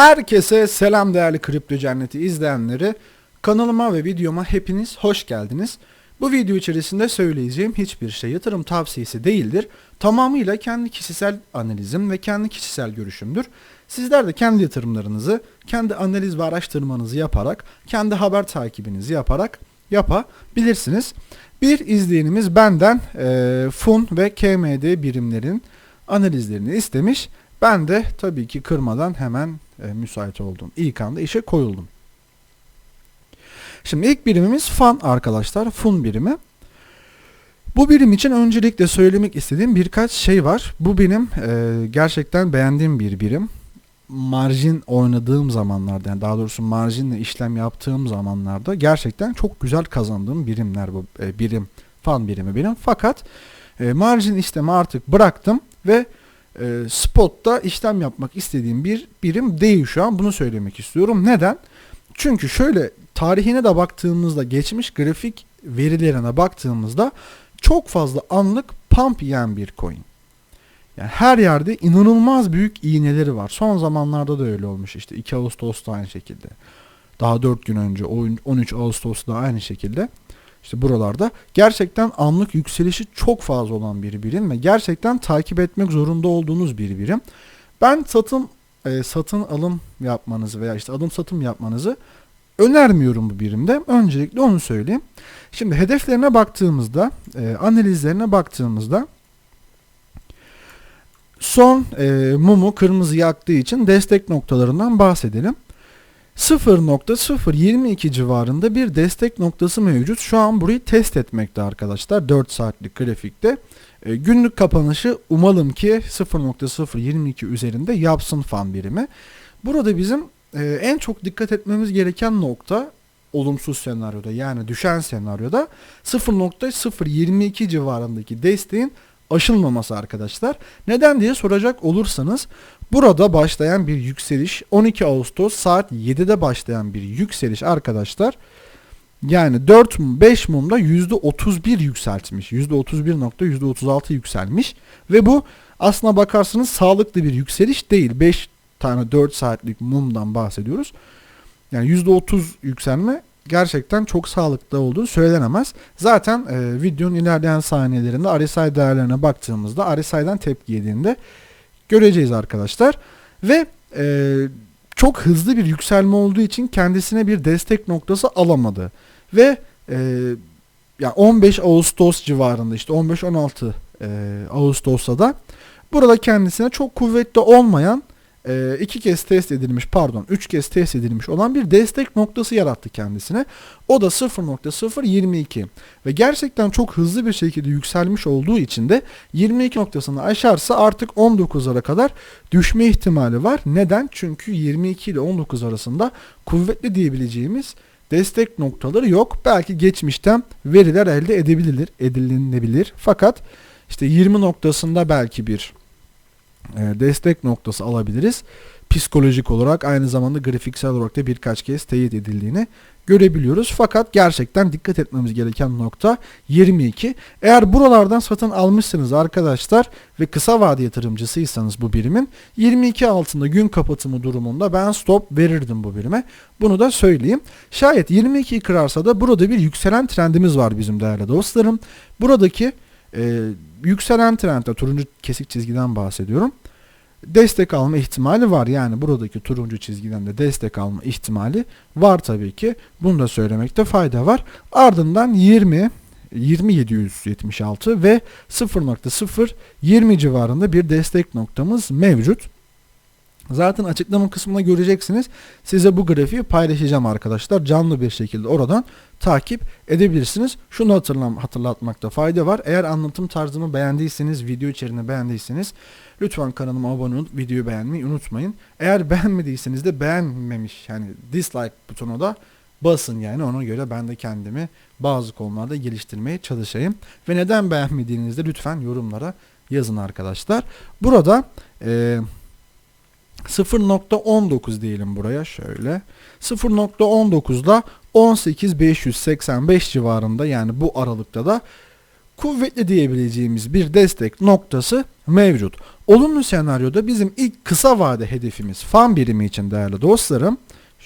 Herkese selam değerli Kripto Cenneti izleyenleri. Kanalıma ve videoma hepiniz hoş geldiniz. Bu video içerisinde söyleyeceğim hiçbir şey yatırım tavsiyesi değildir. Tamamıyla kendi kişisel analizim ve kendi kişisel görüşümdür. Sizler de kendi yatırımlarınızı, kendi analiz ve araştırmanızı yaparak, kendi haber takibinizi yaparak yapabilirsiniz. Bir izleyenimiz benden e, FUN ve KMD birimlerin analizlerini istemiş. Ben de tabii ki kırmadan hemen e, müsait oldum. İlk anda işe koyuldum. Şimdi ilk birimimiz FAN arkadaşlar. FUN birimi. Bu birim için öncelikle söylemek istediğim birkaç şey var. Bu benim e, gerçekten beğendiğim bir birim. Marjin oynadığım zamanlarda yani daha doğrusu marjinle işlem yaptığım zamanlarda gerçekten çok güzel kazandığım birimler bu e, birim fan birimi benim. Fakat e, marjin işlemi artık bıraktım ve e, spotta işlem yapmak istediğim bir birim değil şu an. Bunu söylemek istiyorum. Neden? Çünkü şöyle tarihine de baktığımızda geçmiş grafik verilerine baktığımızda çok fazla anlık pump yiyen bir coin. Yani her yerde inanılmaz büyük iğneleri var. Son zamanlarda da öyle olmuş işte 2 Ağustos'ta aynı şekilde. Daha 4 gün önce 13 Ağustos'ta aynı şekilde. İşte buralarda gerçekten anlık yükselişi çok fazla olan bir birim ve gerçekten takip etmek zorunda olduğunuz bir birim. Ben satın e, satın alım yapmanızı veya işte alım satım yapmanızı önermiyorum bu birimde. Öncelikle onu söyleyeyim. Şimdi hedeflerine baktığımızda, e, analizlerine baktığımızda son e, mumu kırmızı yaktığı için destek noktalarından bahsedelim. 0.022 civarında bir destek noktası mevcut. Şu an burayı test etmekte arkadaşlar 4 saatlik grafikte. E, günlük kapanışı umalım ki 0.022 üzerinde yapsın fan birimi. Burada bizim e, en çok dikkat etmemiz gereken nokta olumsuz senaryoda yani düşen senaryoda 0.022 civarındaki desteğin aşılmaması arkadaşlar. Neden diye soracak olursanız burada başlayan bir yükseliş 12 Ağustos saat 7'de başlayan bir yükseliş arkadaşlar. Yani 4 5 mumda %31 yükseltmiş. %31 %36 yükselmiş ve bu aslına bakarsanız sağlıklı bir yükseliş değil. 5 tane 4 saatlik mumdan bahsediyoruz. Yani %30 yükselme gerçekten çok sağlıklı olduğu söylenemez. Zaten e, videonun ilerleyen saniyelerinde RSI değerlerine baktığımızda RSI'den tepki yediğinde göreceğiz arkadaşlar. Ve e, çok hızlı bir yükselme olduğu için kendisine bir destek noktası alamadı. Ve e, ya 15 Ağustos civarında işte 15-16 e, Ağustos'ta da burada kendisine çok kuvvetli olmayan e, iki kez test edilmiş pardon üç kez test edilmiş olan bir destek noktası yarattı kendisine. O da 0.022 ve gerçekten çok hızlı bir şekilde yükselmiş olduğu için de 22 noktasını aşarsa artık 19'lara kadar düşme ihtimali var. Neden? Çünkü 22 ile 19 arasında kuvvetli diyebileceğimiz destek noktaları yok. Belki geçmişten veriler elde edebilir, edilebilir. Fakat işte 20 noktasında belki bir destek noktası alabiliriz. Psikolojik olarak aynı zamanda grafiksel olarak da birkaç kez teyit edildiğini görebiliyoruz. Fakat gerçekten dikkat etmemiz gereken nokta 22. Eğer buralardan satın almışsınız arkadaşlar ve kısa vade yatırımcısıysanız bu birimin 22 altında gün kapatımı durumunda ben stop verirdim bu birime. Bunu da söyleyeyim. Şayet 22'yi kırarsa da burada bir yükselen trendimiz var bizim değerli dostlarım. Buradaki e, yükselen trendde turuncu kesik çizgiden bahsediyorum. Destek alma ihtimali var. Yani buradaki turuncu çizgiden de destek alma ihtimali var tabii ki. Bunu da söylemekte fayda var. Ardından 20 20776 ve 0.020 civarında bir destek noktamız mevcut. Zaten açıklama kısmında göreceksiniz. Size bu grafiği paylaşacağım arkadaşlar. Canlı bir şekilde oradan takip edebilirsiniz. Şunu hatırlatmakta fayda var. Eğer anlatım tarzımı beğendiyseniz, video içeriğini beğendiyseniz lütfen kanalıma abone olup videoyu beğenmeyi unutmayın. Eğer beğenmediyseniz de beğenmemiş yani dislike butonu da basın yani ona göre ben de kendimi bazı konularda geliştirmeye çalışayım. Ve neden beğenmediğinizde lütfen yorumlara yazın arkadaşlar. Burada eee 0.19 diyelim buraya şöyle. 0.19 ile 18585 civarında yani bu aralıkta da kuvvetli diyebileceğimiz bir destek noktası mevcut. Olumlu senaryoda bizim ilk kısa vade hedefimiz fan birimi için değerli dostlarım.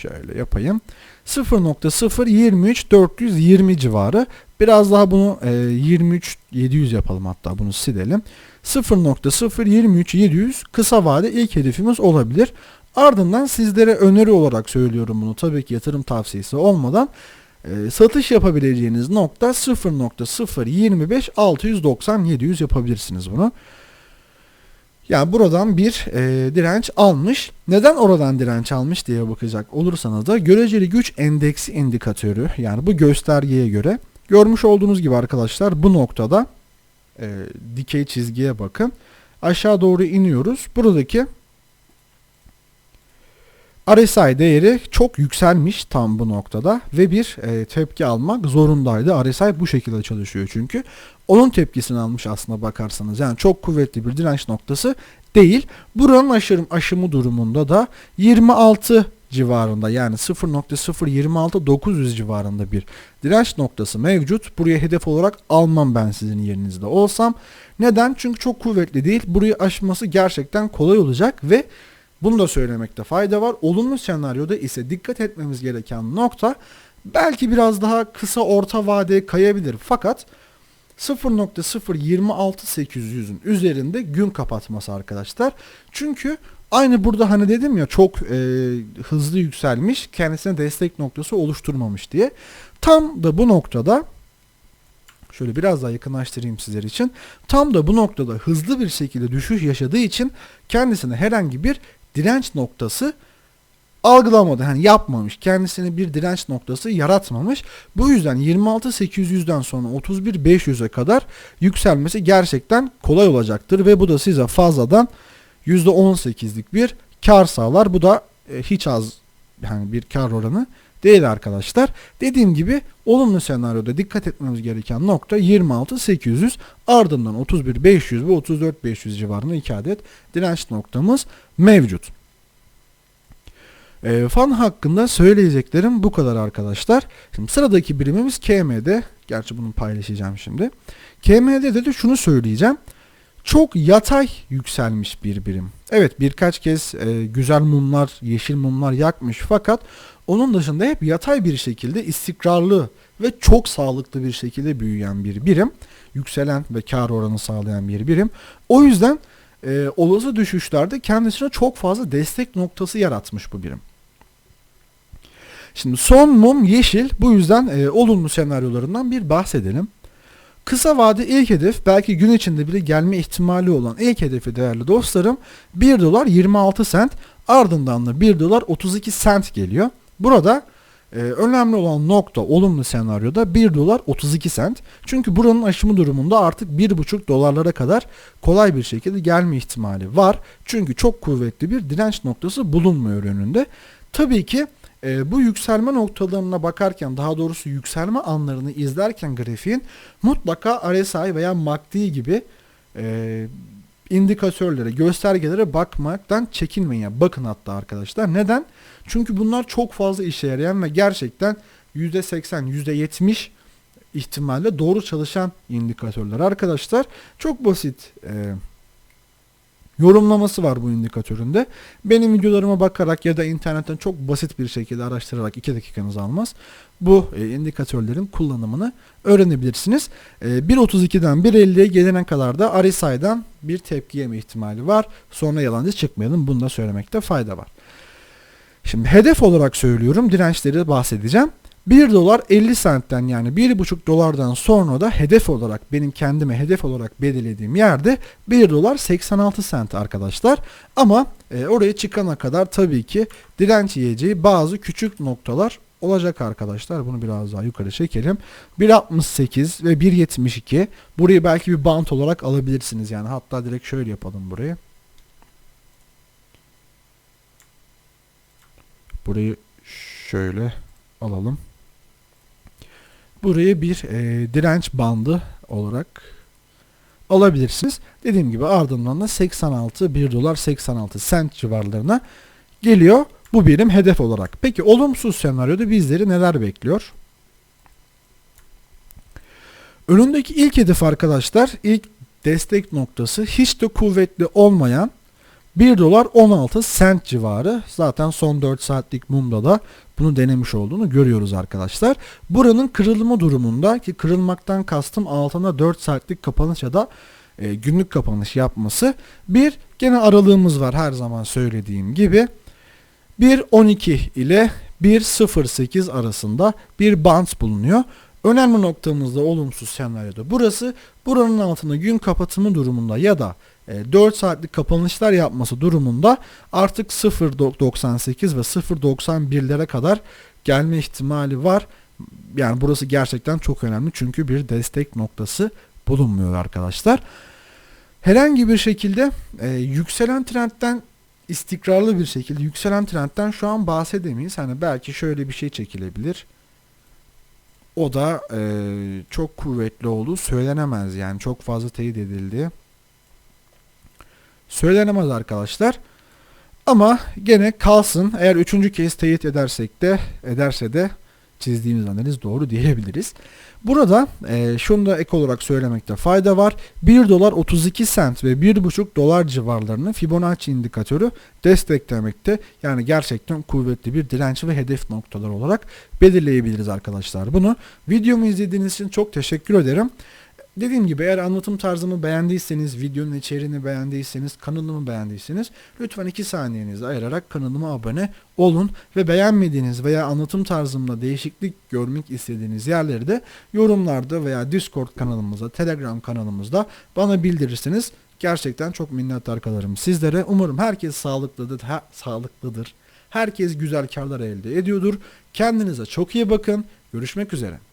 Şöyle yapayım. 0.023420 civarı. Biraz daha bunu e, 23 700 yapalım hatta bunu silelim. 0.023700 kısa vade ilk hedefimiz olabilir. Ardından sizlere öneri olarak söylüyorum bunu. Tabii ki yatırım tavsiyesi olmadan e, satış yapabileceğiniz nokta 0.025 690 700 yapabilirsiniz bunu. Yani buradan bir e, direnç almış. Neden oradan direnç almış diye bakacak olursanız da göreceli güç endeksi indikatörü yani bu göstergeye göre görmüş olduğunuz gibi arkadaşlar bu noktada e, dikey çizgiye bakın. Aşağı doğru iniyoruz. Buradaki RSI değeri çok yükselmiş tam bu noktada ve bir e, tepki almak zorundaydı. RSI bu şekilde çalışıyor çünkü. Onun tepkisini almış aslında bakarsanız. Yani çok kuvvetli bir direnç noktası değil. Buranın aşırım, aşımı durumunda da 26 civarında yani 0.026900 civarında bir direnç noktası mevcut. Buraya hedef olarak almam ben sizin yerinizde olsam. Neden? Çünkü çok kuvvetli değil. Burayı aşması gerçekten kolay olacak ve bunu da söylemekte fayda var. Olumlu senaryoda ise dikkat etmemiz gereken nokta belki biraz daha kısa orta vadeye kayabilir. Fakat 0.026800'ün üzerinde gün kapatması arkadaşlar. Çünkü aynı burada hani dedim ya çok e, hızlı yükselmiş kendisine destek noktası oluşturmamış diye. Tam da bu noktada şöyle biraz daha yakınlaştırayım sizler için. Tam da bu noktada hızlı bir şekilde düşüş yaşadığı için kendisine herhangi bir direnç noktası algılamadı. Hani yapmamış. Kendisine bir direnç noktası yaratmamış. Bu yüzden 26.800'den sonra 31.500'e kadar yükselmesi gerçekten kolay olacaktır ve bu da size fazladan %18'lik bir kar sağlar. Bu da e, hiç az yani bir kar oranı değil arkadaşlar. Dediğim gibi olumlu senaryoda dikkat etmemiz gereken nokta 26.800 ardından 31.500 ve 34.500 civarında iki adet direnç noktamız mevcut. E, fan hakkında söyleyeceklerim bu kadar arkadaşlar. Şimdi sıradaki birimimiz KM'de. Gerçi bunu paylaşacağım şimdi. KM'de de şunu söyleyeceğim. Çok yatay yükselmiş bir birim. Evet birkaç kez e, güzel mumlar, yeşil mumlar yakmış fakat onun dışında hep yatay bir şekilde istikrarlı ve çok sağlıklı bir şekilde büyüyen bir birim. Yükselen ve kar oranı sağlayan bir birim. O yüzden e, olası düşüşlerde kendisine çok fazla destek noktası yaratmış bu birim. Şimdi son mum yeşil. Bu yüzden e, olumlu senaryolarından bir bahsedelim. Kısa vade ilk hedef belki gün içinde bile gelme ihtimali olan ilk hedefi değerli dostlarım 1 dolar 26 sent ardından da 1 dolar 32 sent geliyor. Burada e, önemli olan nokta olumlu senaryoda 1 dolar 32 sent. Çünkü buranın aşımı durumunda artık 1,5 dolarlara kadar kolay bir şekilde gelme ihtimali var. Çünkü çok kuvvetli bir direnç noktası bulunmuyor önünde. Tabii ki e, bu yükselme noktalarına bakarken daha doğrusu yükselme anlarını izlerken grafiğin mutlaka RSI veya MACD gibi e, indikatörlere, göstergelere bakmaktan çekinmeyin. Bakın hatta arkadaşlar. Neden? Çünkü bunlar çok fazla işe yarayan ve gerçekten %80, %70 ihtimalle doğru çalışan indikatörler arkadaşlar. Çok basit e, yorumlaması var bu indikatöründe. Benim videolarıma bakarak ya da internetten çok basit bir şekilde araştırarak 2 dakikanızı almaz. Bu e, indikatörlerin kullanımını öğrenebilirsiniz. E, 1.32'den 1.50'ye gelene kadar da RSI'dan bir tepki yeme ihtimali var. Sonra yalancı çıkmayalım. Bunu da söylemekte fayda var. Şimdi hedef olarak söylüyorum. Dirençleri bahsedeceğim. 1 dolar 50 sentten yani 1,5 dolardan sonra da hedef olarak benim kendime hedef olarak belirlediğim yerde 1 dolar 86 sent arkadaşlar. Ama e, oraya çıkana kadar tabii ki direnç yiyeceği bazı küçük noktalar olacak arkadaşlar. Bunu biraz daha yukarı çekelim. 1.68 ve 1.72 burayı belki bir bant olarak alabilirsiniz. Yani hatta direkt şöyle yapalım burayı. Burayı şöyle alalım. Burayı bir e, direnç bandı olarak alabilirsiniz. Dediğim gibi ardından da 86 1 dolar 86 sent civarlarına geliyor. Bu birim hedef olarak. Peki olumsuz senaryoda bizleri neler bekliyor? Önündeki ilk hedef arkadaşlar ilk destek noktası hiç de kuvvetli olmayan 1 dolar 16 sent civarı. Zaten son 4 saatlik mumda da bunu denemiş olduğunu görüyoruz arkadaşlar. Buranın kırılma durumunda ki kırılmaktan kastım altına 4 saatlik kapanış ya da e, günlük kapanış yapması. Bir gene aralığımız var her zaman söylediğim gibi. 1.12 ile 1.08 arasında bir band bulunuyor. Önemli noktamızda olumsuz senaryoda burası. Buranın altında gün kapatımı durumunda ya da 4 saatlik kapanışlar yapması durumunda artık 0.98 ve 0.91'lere kadar gelme ihtimali var. Yani burası gerçekten çok önemli çünkü bir destek noktası bulunmuyor arkadaşlar. Herhangi bir şekilde e, yükselen trendten istikrarlı bir şekilde yükselen trendten şu an bahsedemeyiz. Hani belki şöyle bir şey çekilebilir. O da e, çok kuvvetli olduğu söylenemez yani çok fazla teyit edildi. Söylenemez arkadaşlar. Ama gene kalsın. Eğer üçüncü kez teyit edersek de ederse de çizdiğimiz analiz doğru diyebiliriz. Burada e, şunu da ek olarak söylemekte fayda var. 1 dolar 32 sent ve 1,5 dolar civarlarını Fibonacci indikatörü desteklemekte. Yani gerçekten kuvvetli bir direnç ve hedef noktaları olarak belirleyebiliriz arkadaşlar bunu. Videomu izlediğiniz için çok teşekkür ederim. Dediğim gibi eğer anlatım tarzımı beğendiyseniz, videonun içeriğini beğendiyseniz, kanalımı beğendiyseniz lütfen 2 saniyenizi ayırarak kanalıma abone olun ve beğenmediğiniz veya anlatım tarzımda değişiklik görmek istediğiniz yerleri de yorumlarda veya Discord kanalımızda, Telegram kanalımızda bana bildirirsiniz. Gerçekten çok minnettar kalırım sizlere. Umarım herkes sağlıklıdır, ha, sağlıklıdır. Herkes güzel karlar elde ediyordur. Kendinize çok iyi bakın. Görüşmek üzere.